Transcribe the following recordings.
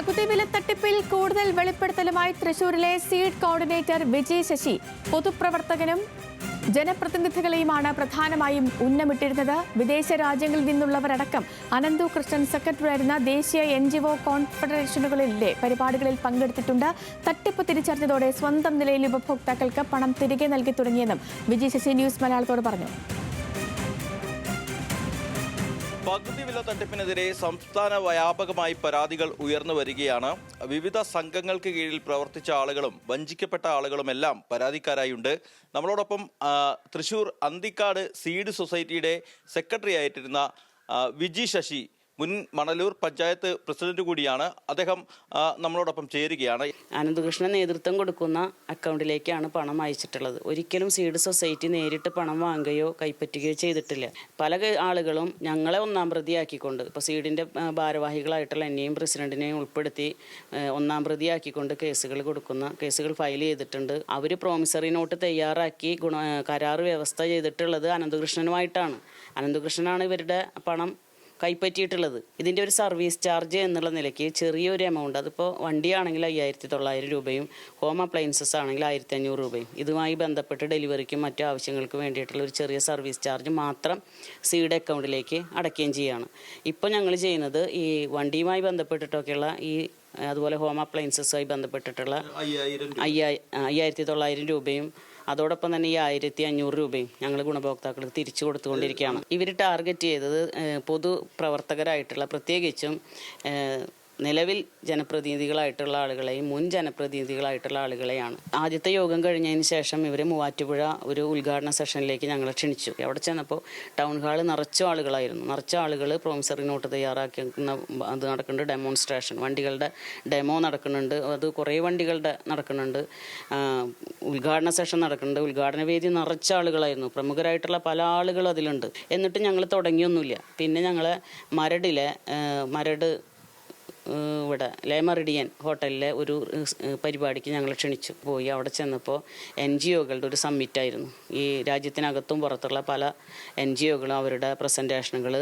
പകുതി വില തട്ടിപ്പിൽ കൂടുതൽ വെളിപ്പെടുത്തലുമായി തൃശൂരിലെ സീഡ് കോർഡിനേറ്റർ വിജയ് ശശി. പൊതുപ്രവർത്തകനും ജനപ്രതിനിധികളെയുമാണ് പ്രധാനമായും ഉന്നമിട്ടിരുന്നത്. വിദേശ രാജ്യങ്ങളിൽ നിന്നുള്ളവരടക്കം അനന്തു കൃഷ്ണൻ സെക്രട്ടറി സെക്രട്ടറിയായിരുന്ന ദേശീയ എൻ ജി ഒ കോൺഫെഡറേഷനുകളിലെ പരിപാടികളിൽ പങ്കെടുത്തിട്ടുണ്ട്. തട്ടിപ്പ് തിരിച്ചറിഞ്ഞതോടെ സ്വന്തം നിലയിൽ ഉപഭോക്താക്കൾക്ക് പണം തിരികെ നൽകി തുടങ്ങിയെന്നും വിജയ് ശശി ന്യൂസ് മലയാളത്തോട് പറഞ്ഞു. തട്ടിപ്പിനെതിരെ സംസ്ഥാന വ്യാപകമായി പരാതികൾ ഉയർന്നു വരികയാണ്. വിവിധ സംഘങ്ങൾക്ക് കീഴിൽ പ്രവർത്തിച്ച ആളുകളും വഞ്ചിക്കപ്പെട്ട ആളുകളുമെല്ലാം പരാതിക്കാരായുണ്ട്. നമ്മളോടൊപ്പം തൃശൂർ അന്തിക്കാട് സീഡ് സൊസൈറ്റിയുടെ സെക്രട്ടറി ആയിട്ടിരുന്ന വിജി ശശി മുൻ മണലൂർ പഞ്ചായത്ത് പ്രസിഡന്റ് കൂടിയാണ് അദ്ദേഹം നമ്മളോടൊപ്പം ചേരുകയാണ്. അനന്തകൃഷ്ണൻ നേതൃത്വം കൊടുക്കുന്ന അക്കൗണ്ടിലേക്കാണ് പണം അയച്ചിട്ടുള്ളത്. ഒരിക്കലും സീഡ് സൊസൈറ്റി നേരിട്ട് പണം വാങ്ങുകയോ കൈപ്പറ്റുകയോ ചെയ്തിട്ടില്ല. പല ആളുകളും ഞങ്ങളെ ഒന്നാം പ്രതിയാക്കിക്കൊണ്ട് ഇപ്പോൾ സീഡിന്റെ ഭാരവാഹികളായിട്ടുള്ള എന്നെയും പ്രസിഡന്റിനെയും ഉൾപ്പെടുത്തി ഒന്നാം പ്രതിയാക്കിക്കൊണ്ട് കേസുകൾ കൊടുക്കുന്ന കേസുകൾ ഫയൽ ചെയ്തിട്ടുണ്ട്. അവർ പ്രോമിസറി നോട്ട് തയ്യാറാക്കി ഗുണ കരാർ വ്യവസ്ഥ ചെയ്തിട്ടുള്ളത് അനന്തകൃഷ്ണനുമായിട്ടാണ്. അനന്തകൃഷ്ണനാണ് ഇവരുടെ പണം കൈപ്പറ്റിയിട്ടുള്ളത്. ഇതിന്റെ ഒരു സർവീസ് ചാർജ് എന്നുള്ള നിലയ്ക്ക് ചെറിയൊരു എമൗണ്ട് അതിപ്പോൾ വണ്ടിയാണെങ്കിൽ അയ്യായിരത്തി തൊള്ളായിരം രൂപയും ഹോം അപ്ലയൻസസ് ആണെങ്കിൽ ആയിരത്തി അഞ്ഞൂറ് രൂപയും. ഇതുമായി ബന്ധപ്പെട്ട് ഡെലിവറിക്കും മറ്റു ആവശ്യങ്ങൾക്കും വേണ്ടിയിട്ടുള്ള ഒരു ചെറിയ സർവീസ് ചാർജ് മാത്രം സീഡ് അക്കൗണ്ടിലേക്ക് അടയ്ക്കുകയും ചെയ്യുകയാണ് ഇപ്പോൾ ഞങ്ങൾ ചെയ്യുന്നത് ഈ വണ്ടിയുമായി ബന്ധപ്പെട്ടിട്ടൊക്കെയുള്ള ഈ അതുപോലെ ഹോം അപ്ലയൻസസുമായി ബന്ധപ്പെട്ടിട്ടുള്ള അയ്യായിരം അയ്യായി അയ്യായിരത്തി തൊള്ളായിരം രൂപയും അതോടൊപ്പം തന്നെ ഈ ആയിരത്തി അഞ്ഞൂറ് രൂപയും ഞങ്ങൾ ഗുണഭോക്താക്കൾക്ക് തിരിച്ചു കൊടുത്തുകൊണ്ടിരിക്കുകയാണ്. ഇവർ ടാർഗറ്റ് ചെയ്തത് പൊതു പ്രവർത്തകരായിട്ടുള്ള പ്രത്യേകിച്ചും നിലവിൽ ജനപ്രതിനിധികളായിട്ടുള്ള ആളുകളെയും മുൻ ജനപ്രതിനിധികളായിട്ടുള്ള ആളുകളെയാണ്. ആദ്യത്തെ യോഗം കഴിഞ്ഞതിന് ശേഷം ഇവർ മൂവാറ്റുപുഴ ഒരു ഉദ്ഘാടന സെഷനിലേക്ക് ഞങ്ങളെ ക്ഷണിച്ചു. അവിടെ ചെന്നപ്പോൾ ടൗൺ ഹാൾ നിറച്ച ആളുകളായിരുന്നു. നിറച്ച ആളുകൾ പ്രോമിസറി നോട്ട് തയ്യാറാക്കുന്ന അത് നടക്കുന്നുണ്ട് ഡെമോൺസ്ട്രേഷൻ. വണ്ടികളുടെ ഡെമോ നടക്കുന്നുണ്ട് അത് കുറേ വണ്ടികളുടെ നടക്കുന്നുണ്ട്. ഉദ്ഘാടന സെഷൻ നടക്കുന്നുണ്ട്. ഉദ്ഘാടന വേദി നിറച്ച ആളുകളായിരുന്നു. പ്രമുഖരായിട്ടുള്ള പല ആളുകളും അതിലുണ്ട്. എന്നിട്ട് ഞങ്ങൾ തുടങ്ങിയൊന്നുമില്ല. പിന്നെ ഞങ്ങളെ മരടിലെ മരട് ഇവിടെ ലേമറിഡിയൻ ഹോട്ടലിലെ ഒരു പരിപാടിക്ക് ഞങ്ങൾ ക്ഷണിച്ചു. പോയി അവിടെ ചെന്നപ്പോൾ എൻ ജി ഒകളുടെ ഒരു സമ്മിറ്റായിരുന്നു ഈ രാജ്യത്തിനകത്തും പുറത്തുള്ള പല എൻ ജി ഒകളും അവരുടെ പ്രസന്റേഷനുകൾ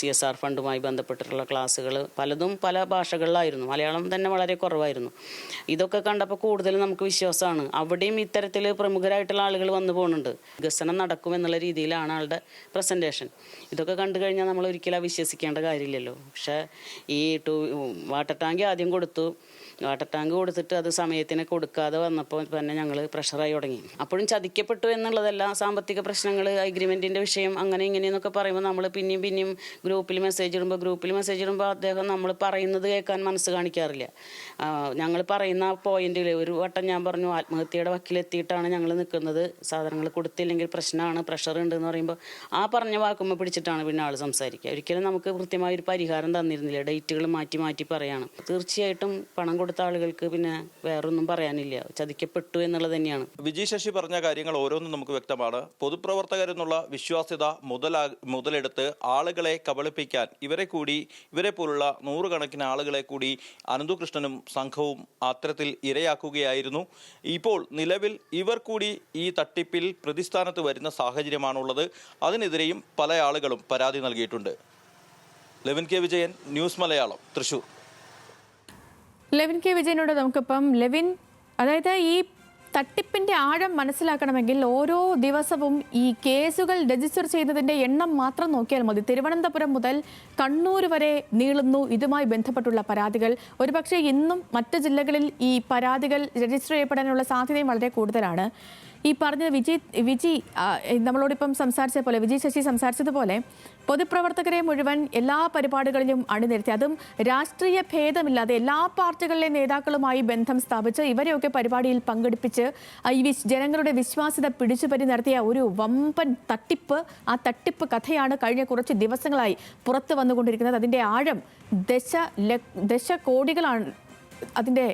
സി എസ് ആർ ഫണ്ടുമായി ബന്ധപ്പെട്ടിട്ടുള്ള ക്ലാസ്സുകൾ പലതും പല ഭാഷകളിലായിരുന്നു. മലയാളം തന്നെ വളരെ കുറവായിരുന്നു. ഇതൊക്കെ കണ്ടപ്പോൾ കൂടുതൽ നമുക്ക് വിശ്വാസമാണ്. അവിടെയും ഇത്തരത്തിൽ പ്രമുഖരായിട്ടുള്ള ആളുകൾ വന്നു പോകുന്നുണ്ട്. വികസനം നടക്കും എന്നുള്ള രീതിയിലാണ് ആളുടെ പ്രസന്റേഷൻ ഇതൊക്കെ കണ്ടു കഴിഞ്ഞാൽ നമ്മൾ ഒരിക്കലും വിശ്വസിക്കേണ്ട കാര്യമില്ലല്ലോ. പക്ഷേ ഈ ടൂ വാട്ടർ ടാങ്ക് ആദ്യം കൊടുത്തു. വാട്ടർ ടാങ്ക് കൊടുത്തിട്ട് അത് സമയത്തിന് കൊടുക്കാതെ വന്നപ്പോൾ തന്നെ ഞങ്ങൾ പ്രഷറായി തുടങ്ങി. അപ്പോഴും ചതിക്കപ്പെട്ടു എന്നുള്ളതല്ല സാമ്പത്തിക പ്രശ്നങ്ങൾ അഗ്രിമെന്റിന്റെ വിഷയം അങ്ങനെ ഇങ്ങനെയെന്നൊക്കെ പറയുമ്പോൾ നമ്മൾ പിന്നെയും പിന്നെയും ഗ്രൂപ്പിൽ മെസ്സേജ് ഇടുമ്പോൾ ഗ്രൂപ്പിൽ മെസ്സേജ് ഇടുമ്പോൾ അദ്ദേഹം നമ്മൾ പറയുന്നത് കേൾക്കാൻ മനസ്സ് കാണിക്കാറില്ല. ഞങ്ങൾ പറയുന്ന ആ പോയിന്റിൽ ഒരു വട്ടം ഞാൻ പറഞ്ഞു ആത്മഹത്യയുടെ വക്കിലെത്തിയിട്ടാണ് ഞങ്ങൾ നിൽക്കുന്നത് സാധനങ്ങൾ കൊടുത്തില്ലെങ്കിൽ പ്രശ്നമാണ് പ്രഷർ ഉണ്ട് എന്ന് പറയുമ്പോൾ ആ പറഞ്ഞ വാക്കുമ്പോൾ പിടിച്ചിട്ടാണ് പിന്നെ ആൾ സംസാരിക്കുക. ഒരിക്കലും നമുക്ക് കൃത്യമായ ഒരു പരിഹാരം തന്നിരുന്നില്ല. ഡേറ്റുകൾ മാറ്റി മാറ്റി പറയാണ്. തീർച്ചയായിട്ടും പണം കൊടുത്ത ആളുകൾക്ക് പിന്നെ വേറൊന്നും പറയാനില്ല. ചതിക്കപ്പെട്ടു എന്നുള്ളത് തന്നെയാണ്. വിജയ് ശശി പറഞ്ഞ കാര്യങ്ങൾ ഓരോന്നും നമുക്ക് വ്യക്തമാണ്. പൊതുപ്രവർത്തകരെന്നുള്ള വിശ്വാസ്യത മുതലാ മുതലെടുത്ത് ആളുകളെ കബളിപ്പിക്കാൻ ഇവരെ കൂടി ഇവരെ പോലുള്ള നൂറുകണക്കിന് ആളുകളെ കൂടി അനന്തുകൃഷ്ണനും സംഘവും അത്തരത്തിൽ ഇരയാക്കുകയായിരുന്നു. ഇപ്പോൾ നിലവിൽ ഇവർ കൂടി ഈ തട്ടിപ്പിൽ പ്രതിസ്ഥാനത്ത് വരുന്ന സാഹചര്യമാണുള്ളത്. അതിനെതിരെയും പല ആളുകളും പരാതി നൽകിയിട്ടുണ്ട്. Levin K Vijayan news Malayalam Thrissur. Levin K വിജയനോട് നമുക്കിപ്പം ലെവിൻ അതായത് ഈ തട്ടിപ്പിന്റെ ആഴം മനസ്സിലാക്കണമെങ്കിൽ ഓരോ ദിവസവും ഈ കേസുകൾ രജിസ്റ്റർ ചെയ്യുന്നതിന്റെ എണ്ണം മാത്രം നോക്കിയാൽ മതി. തിരുവനന്തപുരം മുതൽ കണ്ണൂർ വരെ നീളുന്നു. ഇതുമായി ബന്ധപ്പെട്ടുള്ള പരാതികൾ. ഒരുപക്ഷെ ഇന്നും മറ്റ് ജില്ലകളിൽ ഈ പരാതികൾ രജിസ്റ്റർ ചെയ്യപ്പെടാനുള്ള സാധ്യതയും വളരെ കൂടുതലാണ്. ഈ പറഞ്ഞ വിജയ് വിജി നമ്മളോടിപ്പം സംസാരിച്ച പോലെ വിജയ് ശശി സംസാരിച്ചതുപോലെ പൊതുപ്രവർത്തകരെ മുഴുവൻ എല്ലാ പരിപാടികളിലും അണിനിരത്തി. അതും രാഷ്ട്രീയ ഭേദമില്ലാതെ എല്ലാ പാർട്ടികളിലെ നേതാക്കളുമായി ബന്ധം സ്ഥാപിച്ച് ഇവരെയൊക്കെ പരിപാടിയിൽ പങ്കെടുപ്പിച്ച് ഈ ജനങ്ങളുടെ വിശ്വാസ്യത പിടിച്ചുപറ്റി നടത്തിയ ഒരു വമ്പൻ തട്ടിപ്പ് ആ തട്ടിപ്പ് കഥയാണ് കഴിഞ്ഞ കുറച്ച് ദിവസങ്ങളായി പുറത്തു വന്നുകൊണ്ടിരിക്കുന്നത്. അതിന്റെ ആഴം ദശ ദശ കോടികളാണ് അതിന്റെ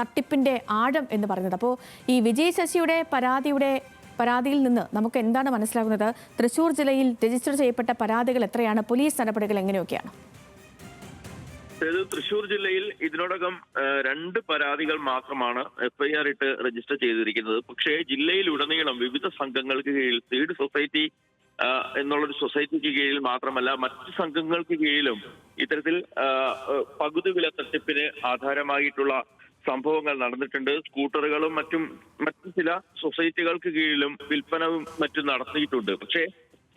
തട്ടിപ്പിന്റെ ആഴം എന്ന് പറയുന്നത്. അപ്പോൾ ഈ വിജയ് ശശിയുടെ പരാതിയുടെ പരാതിയിൽ നിന്ന് നമുക്ക് എന്താണ് മനസ്സിലാകുന്നത്? തൃശൂർ ജില്ലയിൽ രജിസ്റ്റർ ചെയ്യപ്പെട്ട പരാതികൾ എത്രയാണ്? പോലീസ് നടപടികൾ എങ്ങനെയൊക്കെയാണ്? തൃശൂർ ജില്ലയിൽ ഇതിനോടകം രണ്ട് പരാതികൾ മാത്രമാണ് എഫ്ഐആർ ഇട്ട് രജിസ്റ്റർ ചെയ്തിരിക്കുന്നത്. പക്ഷേ ജില്ലയിൽ ജില്ലയിലുടനീളം വിവിധ സംഘങ്ങൾക്ക് കീഴിൽ സീഡ് സൊസൈറ്റി എന്നുള്ളൊരു സൊസൈറ്റിക്ക് കീഴിൽ മാത്രമല്ല മറ്റ് സംഘങ്ങൾക്ക് കീഴിലും ഇത്തരത്തിൽ പകുതി വില തട്ടിപ്പിന് ആധാരമായിട്ടുള്ള സംഭവങ്ങൾ നടന്നിട്ടുണ്ട്. സ്കൂട്ടറുകളും മറ്റും മറ്റു ചില സൊസൈറ്റികൾക്ക് കീഴിലും വിൽപ്പനവും മറ്റും നടത്തിയിട്ടുണ്ട്. പക്ഷേ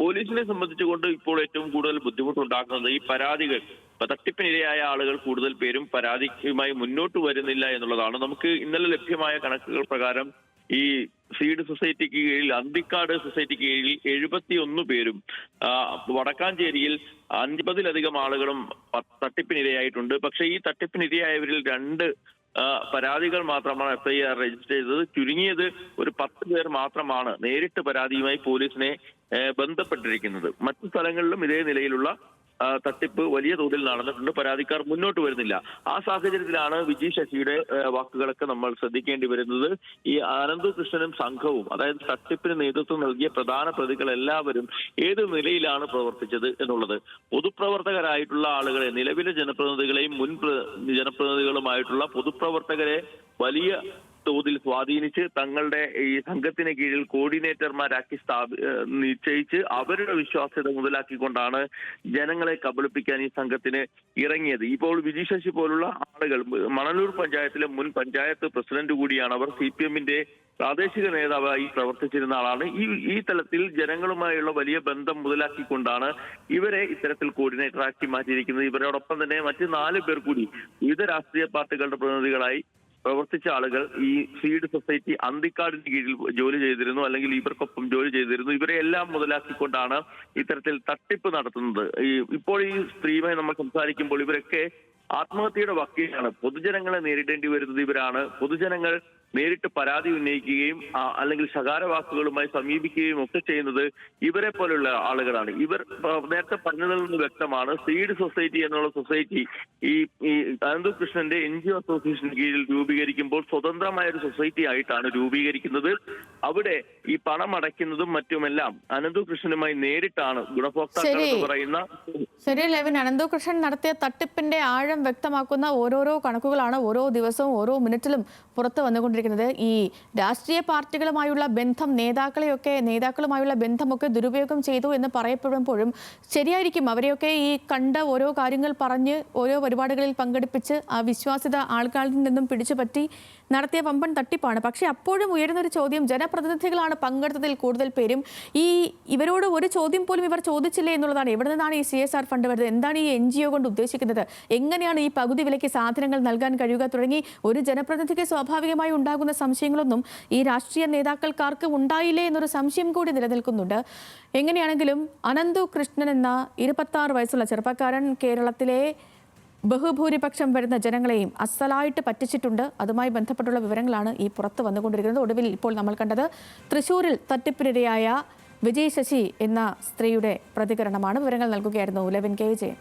പോലീസിനെ സംബന്ധിച്ചുകൊണ്ട് ഇപ്പോൾ ഏറ്റവും കൂടുതൽ ബുദ്ധിമുട്ടുണ്ടാക്കുന്നത് ഈ പരാതികൾ തട്ടിപ്പിനിരയായ ആളുകൾ കൂടുതൽ പേരും പരാതിയുമായി മുന്നോട്ട് വരുന്നില്ല എന്നുള്ളതാണ്. നമുക്ക് ഇന്നലെ ലഭ്യമായ കണക്കുകൾ പ്രകാരം ഈ സീഡ് സൊസൈറ്റിക്ക് കീഴിൽ അന്തിക്കാട് സൊസൈറ്റിക്ക് കീഴിൽ എഴുപത്തി ഒന്ന് പേരും വടക്കാഞ്ചേരിയിൽ അൻപതിലധികം ആളുകളും തട്ടിപ്പിനിരയായിട്ടുണ്ട്. പക്ഷേ ഈ തട്ടിപ്പിനിരയായവരിൽ രണ്ട് പരാതികൾ മാത്രമാണ് എഫ്ഐആർ രജിസ്റ്റർ ചെയ്തത്. ചുരുങ്ങിയത് ഒരു പത്ത് പേർ മാത്രമാണ് നേരിട്ട് പരാതിയുമായി പോലീസിനെ ബന്ധപ്പെട്ടിരിക്കുന്നത്. മറ്റു സ്ഥലങ്ങളിലും ഇതേ നിലയിലുള്ള തട്ടിപ്പ് വലിയ തോതിൽ നടന്നിട്ടുണ്ട്. പരാതിക്കാർ മുന്നോട്ട് വരുന്നില്ല. ആ സാഹചര്യത്തിലാണ് വിജി ശശിയുടെ വാക്കുകളൊക്കെ നമ്മൾ ശ്രദ്ധിക്കേണ്ടി വരുന്നത്. ഈ ആനന്ദ് കൃഷ്ണനും സംഘവും അതായത് തട്ടിപ്പിന് നേതൃത്വം നൽകിയ പ്രധാന പ്രതികൾ എല്ലാവരും ഏത് നിലയിലാണ് പ്രവർത്തിച്ചത് എന്നുള്ളത്. പൊതുപ്രവർത്തകരായിട്ടുള്ള ആളുകളെ നിലവിലെ ജനപ്രതിനിധികളെയും മുൻ ജനപ്രതിനിധികളുമായിട്ടുള്ള പൊതുപ്രവർത്തകരെ വലിയ തോതിൽ സ്വാധീനിച്ച് തങ്ങളുടെ ഈ സംഘത്തിന് കീഴിൽ കോർഡിനേറ്റർമാരാക്കി സ്ഥാപി നിശ്ചയിച്ച് അവരുടെ വിശ്വാസ്യത മുതലാക്കിക്കൊണ്ടാണ് ജനങ്ങളെ കബളിപ്പിക്കാൻ ഈ സംഘത്തിന് ഇറങ്ങിയത്. ഇപ്പോൾ വിജി ശശി പോലുള്ള ആളുകൾ മണലൂർ പഞ്ചായത്തിലെ മുൻ പഞ്ചായത്ത് പ്രസിഡന്റ് കൂടിയാണ് അവർ സി പി എമ്മിന്റെ പ്രാദേശിക നേതാവായി പ്രവർത്തിച്ചിരുന്ന ആളാണ്. ഈ ഈ തലത്തിൽ ജനങ്ങളുമായുള്ള വലിയ ബന്ധം മുതലാക്കിക്കൊണ്ടാണ് ഇവരെ ഇത്തരത്തിൽ കോർഡിനേറ്ററാക്കി മാറ്റിയിരിക്കുന്നത്. ഇവരോടൊപ്പം തന്നെ മറ്റ് നാല് പേർ കൂടി വിവിധ രാഷ്ട്രീയ പാർട്ടികളുടെ പ്രതിനിധികളായി പ്രവർത്തിച്ച ആളുകൾ ഈ സീഡ് സൊസൈറ്റി അന്തിക്കാടിന് കീഴിൽ ജോലി ചെയ്തിരുന്നു അല്ലെങ്കിൽ ഇവർക്കൊപ്പം ജോലി ചെയ്തിരുന്നു. ഇവരെ എല്ലാം മുതലാക്കിക്കൊണ്ടാണ് ഇത്തരത്തിൽ തട്ടിപ്പ് നടത്തുന്നത്. ഈ ഇപ്പോൾ ഈ സ്ത്രീയുമായി നമ്മൾ സംസാരിക്കുമ്പോൾ ഇവരൊക്കെ ആത്മഹത്യയുടെ വക്കീലാണ്. പൊതുജനങ്ങളെ നേരിടേണ്ടി വരുന്നത് ഇവരാണ്. പൊതുജനങ്ങൾ നേരിട്ട് പരാതി ഉന്നയിക്കുകയും അല്ലെങ്കിൽ ശകാരവാക്കുകളുമായി സമീപിക്കുകയും ഒക്കെ ചെയ്യുന്നത് ഇവരെ പോലുള്ള ആളുകളാണ്. ഇവർ നേരത്തെ പറഞ്ഞതിൽ നിന്ന് വ്യക്തമാണ് സീഡ് സൊസൈറ്റി എന്നുള്ള സൊസൈറ്റി ഈ ഈ അനന്തു കൃഷ്ണന്റെ എൻ ജി ഒ അസോസിയേഷന് കീഴിൽ രൂപീകരിക്കുമ്പോൾ സ്വതന്ത്രമായ ഒരു സൊസൈറ്റി ആയിട്ടാണ് രൂപീകരിക്കുന്നത്. അവിടെ ഈ പണം അടയ്ക്കുന്നതും മറ്റുമെല്ലാം അനന്തു കൃഷ്ണനുമായി നേരിട്ടാണ് ഗുണഭോക്താക്കൾ. എന്ന് പറയുന്ന ശരി ലെവിൻ. അനന്തകൃഷ്ണൻ നടത്തിയ തട്ടിപ്പിന്റെ ആഴം വ്യക്തമാക്കുന്ന ഓരോരോ കണക്കുകളാണ് ഓരോ ദിവസവും ഓരോ മിനിറ്റിലും പുറത്തു വന്നുകൊണ്ടിരിക്കുന്നത്. ഈ രാഷ്ട്രീയ പാർട്ടികളുമായുള്ള ബന്ധം നേതാക്കളെയൊക്കെ നേതാക്കളുമായുള്ള ബന്ധമൊക്കെ ദുരുപയോഗം ചെയ്തു എന്ന് പറയപ്പെടുമ്പോഴും ശരിയായിരിക്കും. അവരെയൊക്കെ ഈ കണ്ട ഓരോ കാര്യങ്ങൾ പറഞ്ഞ് ഓരോ പരിപാടികളിൽ പങ്കെടുപ്പിച്ച് ആ വിശ്വാസ്യത ആൾക്കാരിൽ നിന്നും പിടിച്ചുപറ്റി നടത്തിയ വമ്പൻ തട്ടിപ്പാണ്. പക്ഷേ അപ്പോഴും ഉയരുന്നൊരു ചോദ്യം ജനപ്രതിനിധികളാണ് പങ്കെടുത്തതിൽ കൂടുതൽ പേരും ഈ ഇവരോട് ഒരു ചോദ്യം പോലും ഇവർ ചോദിച്ചില്ലേ എന്നുള്ളതാണ്. എവിടെ നിന്നാണ് ഈ സി എസ് ആർ ഫണ്ട് വരുന്നത്? എന്താണ് ഈ എൻ ജി ഒ കൊണ്ട് ഉദ്ദേശിക്കുന്നത്? എങ്ങനെയാണ് ഈ പകുതി വിലയ്ക്ക് സാധനങ്ങൾ നൽകാൻ കഴിയുക തുടങ്ങി ഒരു ജനപ്രതിനിധിക്ക് സ്വാഭാവികമായി ഉണ്ടാകുന്ന സംശയങ്ങളൊന്നും ഈ രാഷ്ട്രീയ നേതാക്കൾക്കാർക്ക് ഉണ്ടായില്ലേ എന്നൊരു സംശയം കൂടി നിലനിൽക്കുന്നുണ്ട്. എങ്ങനെയാണെങ്കിലും അനന്തു കൃഷ്ണൻ എന്ന ഇരുപത്താറ് വയസ്സുള്ള ചെറുപ്പക്കാരൻ കേരളത്തിലെ ബഹുഭൂരിപക്ഷം വരുന്ന ജനങ്ങളെയും അസലായിട്ട് പറ്റിച്ചിട്ടുണ്ട്. അതുമായി ബന്ധപ്പെട്ടുള്ള വിവരങ്ങളാണ് ഈ പുറത്ത് വന്നുകൊണ്ടിരിക്കുന്നത്. ഒടുവിൽ ഇപ്പോൾ നമ്മൾ കണ്ടത് തൃശൂരിൽ തട്ടിപ്പിനിരയായ വിജയ് ശശി എന്ന സ്ത്രീയുടെ പ്രതികരണമാണ്. വിവരങ്ങൾ നൽകുകയായിരുന്നു ലെവിൻ കെ വിജയൻ.